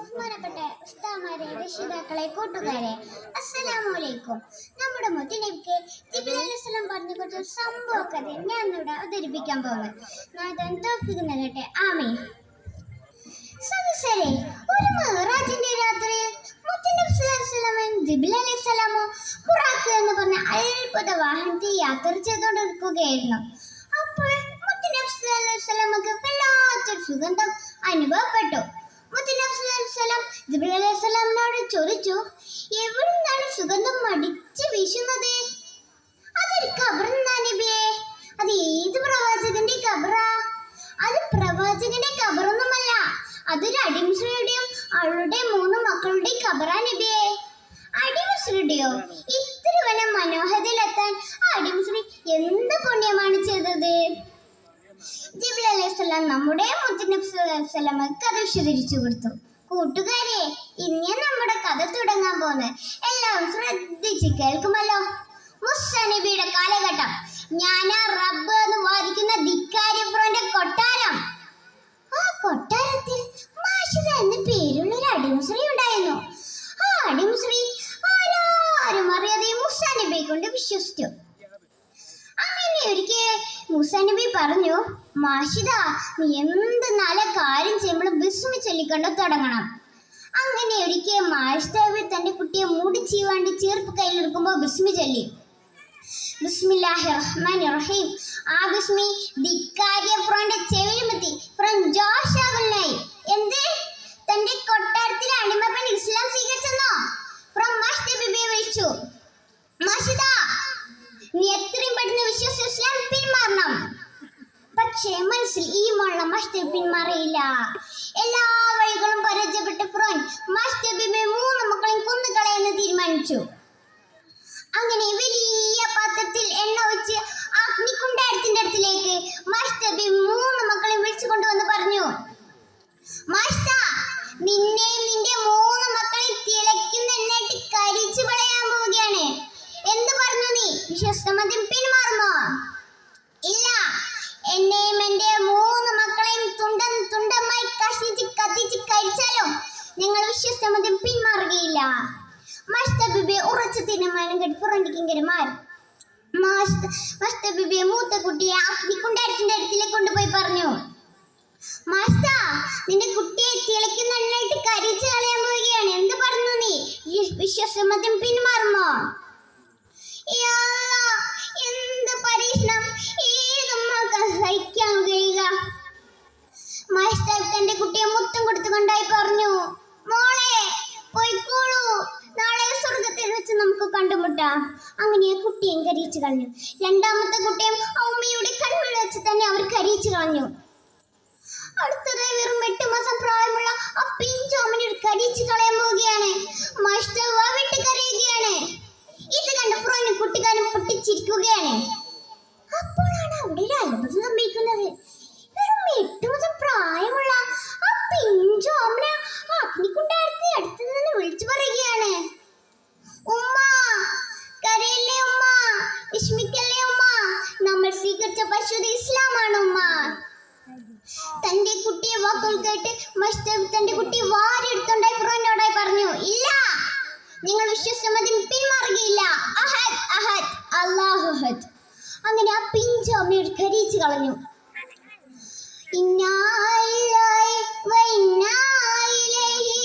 ബഹുമാനപ്പെട്ട ഉസ്താമാരെ രക്ഷിതാക്കളെ കൂട്ടുകാരെ അസ്സലാമലൈക്കും നമ്മുടെ മുത്തനബിക്ക് ജിബിലം പറഞ്ഞു കൊടുത്ത സംഭവ ഞാൻ ഇവിടെ അവതരിപ്പിക്കാൻ പോകുന്നത് നാഥൻ തോഫിക്ക് നൽകട്ടെ. ആമേ സദസ്സരെ ഒരു മെഹറാജിന്റെ രാത്രിയിൽ സ്വലാമോ ബുറാക്ക് എന്ന് പറഞ്ഞ അത്ഭുത വാഹനത്തിൽ യാത്ര ചെയ്തുകൊണ്ടിരിക്കുകയായിരുന്നു. അപ്പോൾ മുത്തനബി സ്വല്ലല്ലാഹു അലൈഹി വല്ലാത്തൊരു സുഗന്ധം അനുഭവപ്പെട്ടു. ജിബ്രീൽ അലൈഹി സ്വലാമിനോട് ചോദിച്ചു എവിടുന്നാണ് സുഗന്ധം മടിച്ചു വീശുന്നത്? അതൊരു കബറെന്നാ നബിയെ. അത് ഏത് പ്രവാചകന്റെ കബറാ? അത് പ്രവാചകന്റെ കബറൊന്നുമല്ല അതൊരു അടിമുസ്ലിയുടെയും അവളുടെ മൂന്ന് മക്കളുടെയും കബറാ നബിയെ. അടിമുസ്ലിയുടെയോ? ഇത്ര വല്ല മനോഹരത്തിലെത്താൻ ആ എന്ത് പുണ്യമാണ് ചെയ്തത്? ജിബിൽ അലൈഹി സ്വലാം നമ്മുടെ മുത്തനബി സ്വലാമ കഥ വിശദീകരിച്ചു കൊടുത്തു. കൂട്ടുകാരെ ഇനി നമ്മുടെ കഥ തുടങ്ങാൻ പോകുന്നത് എല്ലാം ശ്രദ്ധിച്ച് കേൾക്കുമല്ലോ? മുസ്സനബിയുടെ കാലഘട്ടം. ഞാനാ റബ്ബ് എന്ന് വാദിക്കുന്ന ധിക്കാരി ഫ്രോന്റെ കൊട്ടാരം. ആ കൊട്ടാരത്തിൽ മാഷിദ എന്ന പേരുള്ള ഒരു അടിമുസ്രി ഉണ്ടായിരുന്നു. ആ അടിമുസ്രി ആരാരും അറിയാതെ മുസ്സനബിയെ കൊണ്ട് വിശ്വസിച്ചു. മുസാനബി പറഞ്ഞു മാഷിദ നീ എന്ത് നല്ല കാര്യം ചെയ്യുമ്പോൾ ബിസ്മി ചൊല്ലിക്കൊണ്ട് തുടങ്ങണം. അങ്ങനെ ഒരിക്കൽ മാഷിദാബി തന്റെ കുട്ടിയെ മൂടി ചീവാണ്ട് ചേർപ്പ് കയ്യിലെടുക്കുമ്പോൾ ബിസ്മി ചൊല്ലി. ബിസ്മില്ലാഹി റഹീം ആ ബിസ്മി ഫ്രം എന്ത്? മനസ്സിൽ ഈ മുള്ള മസ്തബ് എല്ലാ വഴികളും പരാജയപ്പെട്ട ഫ്രോൻ മസ്തബിബെ മൂന്ന് മക്കളെയും കൊന്നുകളയെന്ന് തീരുമാനിച്ചു. അങ്ങനെ വലിയ പാത്രത്തിൽ എണ്ണ വെച്ച് അഗ്നിക്കുണ്ടായിരത്തിന്റെ അടുത്തിലേക്ക് മസ്തബി മൂന്ന് മക്കളെയും വിളിച്ചു കൊണ്ടുവന്ന് പറഞ്ഞു മാഷ്ട നിന്നെ നിന്റെ മൂന്ന് മക്കളെ തിളയ്ക്കുന്ന എണ്ണയിട്ട് കരിച്ചു കളയാൻ പോവുകയാണ്. എന്ത് പറഞ്ഞു നീ? വിശ്വസ്തമദ്യം മസ്തബിബെ ഉറച്ച തീരുമാനം കേട്ട് ഫുറണ്ടിക്കിങ്കര് മാറി. മസ്തബിബെ മൂത്ത കുട്ടിയെ അഗ്നിക്കുണ്ടാരത്തിന്റെ അടുത്തിലേക്ക് കൊണ്ടുപോയി പറഞ്ഞു. മാസ്റ്റ നിന്റെ കുട്ടിയെ തിളയ്ക്കുന്ന നന്നായിട്ട് കരിച്ചു കളയാൻ പോവുകയാണ്. എന്ത് പറഞ്ഞു നീ? ഈ വിശ്വസമദ്യം പിന്മാറുമോ? യാ കണ്ടുമുട്ടാം അങ്ങനെ കുട്ടിയും കരയിച്ചു കളഞ്ഞു. രണ്ടാമത്തെ കുട്ടിയും അമ്മയുടെ കൺമുള്ള വെച്ച് തന്നെ അവർ കരയിച്ചു കളഞ്ഞു. അടുത്തതായി വെറും എട്ട് മാസം പ്രായമുള്ള ആ ചോമനെ കരയിച്ചു കളയാൻ പോവുകയാണ്. മാസ്റ്റർ വിട്ട് കരയുകയാണ്. ഇത് കണ്ട് ഫ്രോനും കുട്ടിക്കാരും പൊട്ടിച്ചിരിക്കുകയാണ്. അപ്പോഴാണ് അവിടെ ഒരു അത്ഭുതം സംഭവിക്കുന്നത്. വെറും എട്ട് മാസം പ്രായമുള്ള ആ പിഞ്ചോമന അഗ്നിക്കുണ്ടാരത്തെ കേട്ട് മസ്തബ് തന്റെ കുട്ടി വാരിയെടുത്തോണ്ടായി ഫിറോനോടായി പറഞ്ഞു ഇല്ല നിങ്ങൾ വിശ്വസമതി പിന്മാറുകയില്ല. അഹദ് അഹദ് അല്ലാഹു അഹദ്. അങ്ങനെ ആ പിഞ്ചു അമ്മയോട് കരിച്ചു കളഞ്ഞു. ഇന്നാ ഇല്ലാഹി വ ഇന്നാ ഇലൈഹി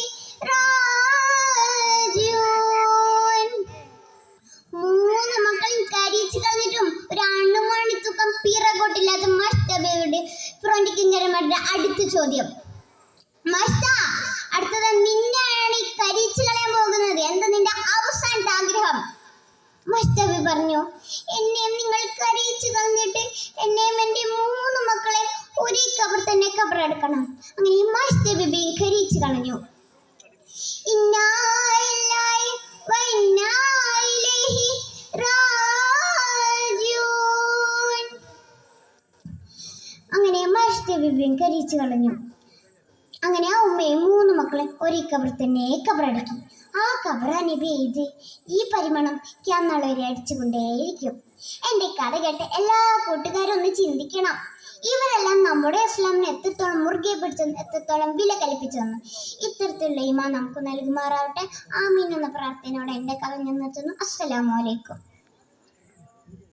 മൂന്ന് മക്കളും കരിച്ചു കളഞ്ഞിട്ടും ഒരു അണ്ണുമണി തൂക്കം പിറകോട്ടില്ലാത്ത മസ്തബയുടെ ഫ്രണ്ട് കിങ്കരന്മാരുടെ അടുത്ത ചോദ്യം. അടുത്തത് നിന്നെയാണ് ഈ കരിച്ചു കളയാൻ പോകുന്നത്. എന്താ നിന്റെ അവസാനത്തെ ആഗ്രഹം? മസ്തവി പറഞ്ഞു എന്നെയും നിങ്ങൾ കരയിച്ചു കളഞ്ഞിട്ട് എന്നെയും എന്റെ മൂന്ന് മക്കളെ ഒരേ കബർ തന്നെ കബറെടുക്കണം അങ്ങനെ മസ്തബിബിയും കരയിച്ചു കളഞ്ഞു. ഇന്നാ ഇല്ലാഹി വ ഇന്നാ ഇലൈഹി റാജിഊൻ അങ്ങനെ മസ്തബിബിയും കരയിച്ചു കളഞ്ഞു. അങ്ങനെ ആ ഉമ്മയും മൂന്ന് മക്കളെ ഒരേ കബർ തന്നെ കബറടക്കി. ആ കബറ നബി ഇത് ഈ പരിമണം ക്യാന്നാൾ വരെ അടിച്ചുകൊണ്ടേയിരിക്കും. എന്റെ കഥ കേട്ട് എല്ലാ കൂട്ടുകാരും ഒന്ന് ചിന്തിക്കണം. ഇവരെല്ലാം നമ്മുടെ ഇസ്ലാമിനെ എത്രത്തോളം മുറുകെ പിടിച്ചെന്ന് എത്രത്തോളം വില കൽപ്പിച്ചെന്ന് ഇത്തരത്തിലുള്ള ഇമാ നമുക്ക് നൽകുമാറാവട്ടെ. ആമീൻ എന്ന പ്രാർത്ഥനയോടെ എന്റെ കഥ ഞാൻ നിർത്തുന്നു. അസ്സലാമു അലൈക്കും.